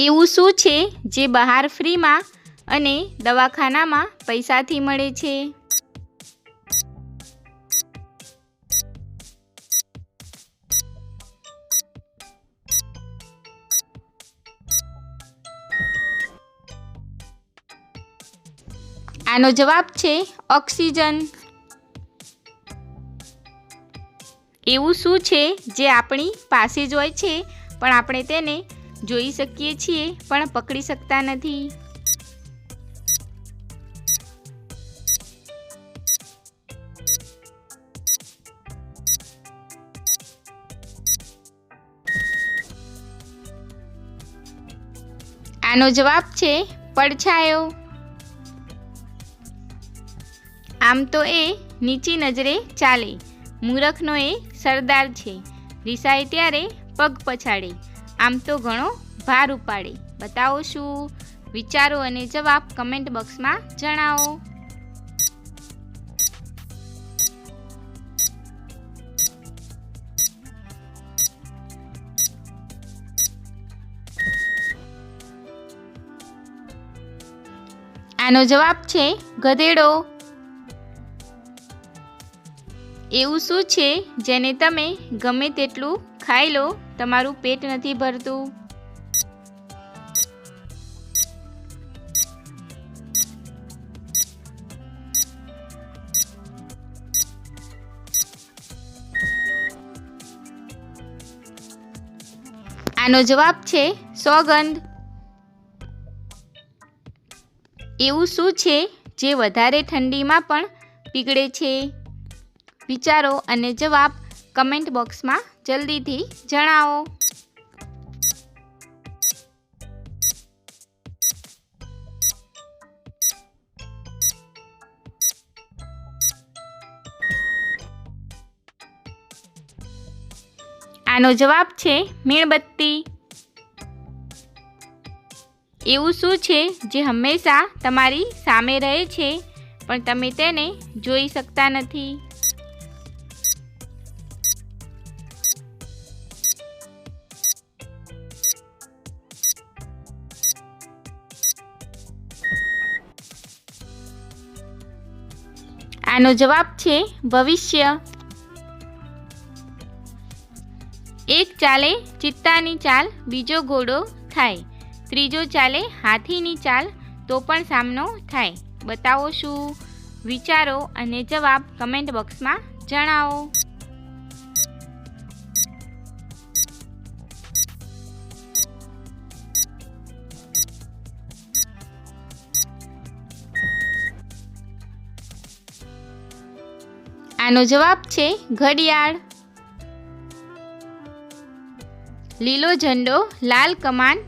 એવું શું છે જે બહાર ફ્રીમાં અને દવાખાનામાં પૈસાથી મળે છે? આનો જવાબ છે ઓક્સિજન. એવું શું છે જે આપણી પાસે જ હોય છે, પણ આપણે તેને જોઈ શકીએ છીએ, પણ પકડી શકતા નથી. આનો જવાબ છે, પડછાયો. આમ તો એ નીચી નજરે ચાલે. મૂરખનો એ સરદાર છે. રિસાય ત્યારે પગ પછાડે. આમ તો ઘણો ભાર ઉપાડે. બતાવો શું વિચારો અને જવાબ કમેન્ટ બોક્સમાં જણાવો. આનો જવાબ છે ગધેડો. એવું શું છે જેને તમે ગમે તેટલું ખાઈ લો? તમારું પેટ નથી ભરતું? આનો જવાબ છે સોગંધ એવું શું છે જે વધારે ઠંડીમાં પણ પીગળે છે? વિચારો અને જવાબ કમેન્ટ બોક્સમાં જલ્દીથી જણાવો. આનો જવાબ છે મીણબત્તી. એવું શું છે જે હંમેશા તમારી સામે રહે છે, પણ તમે તેને જોઈ શકતા નથી? આનો જવાબ છે ભવિષ્ય. એક ચાલે ચિત્તાની ચાલ, બીજો ઘોડો થાય. ત્રીજો ચાલે હાથીની ચાલ, તો પણ સામનો થાય. બતાવો શું? વિચારો અને જવાબ કમેન્ટ બોક્સમાં જણાવો. આનો જવાબ છે ઘડિયાળ. લીલો ઝંડો, લાલ કમાન,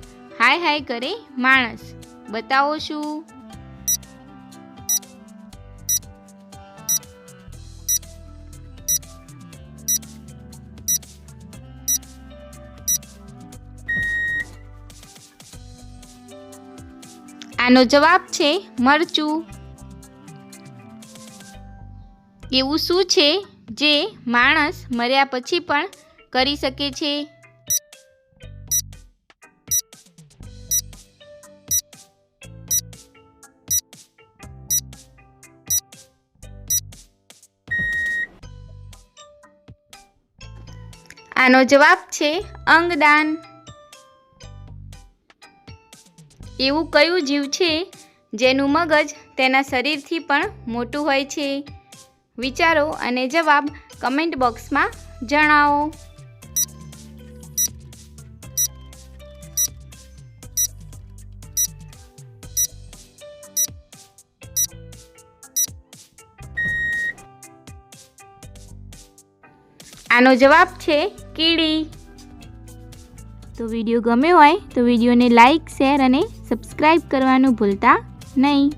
હાય હાય કરે માણસ. બતાવો શું? આનો જવાબ છે મરચું. એવું શું છે જે માણસ મર્યા પછી પણ કરી શકે છે? આનો જવાબ છે અંગદાન. એવું કયું જીવ છે જેનું મગજ તેના શરીરથી પણ મોટું હોય છે? વિચારો અને જવાબ કમેન્ટ બોક્સમાં જણાવો. આનો જવાબ છે કીડી. તો વીડિયો ગમ્યો હોય તો વિડીયોને લાઈક, શેર અને સબસ્ક્રાઈબ કરવાનું ભૂલતા નહીં.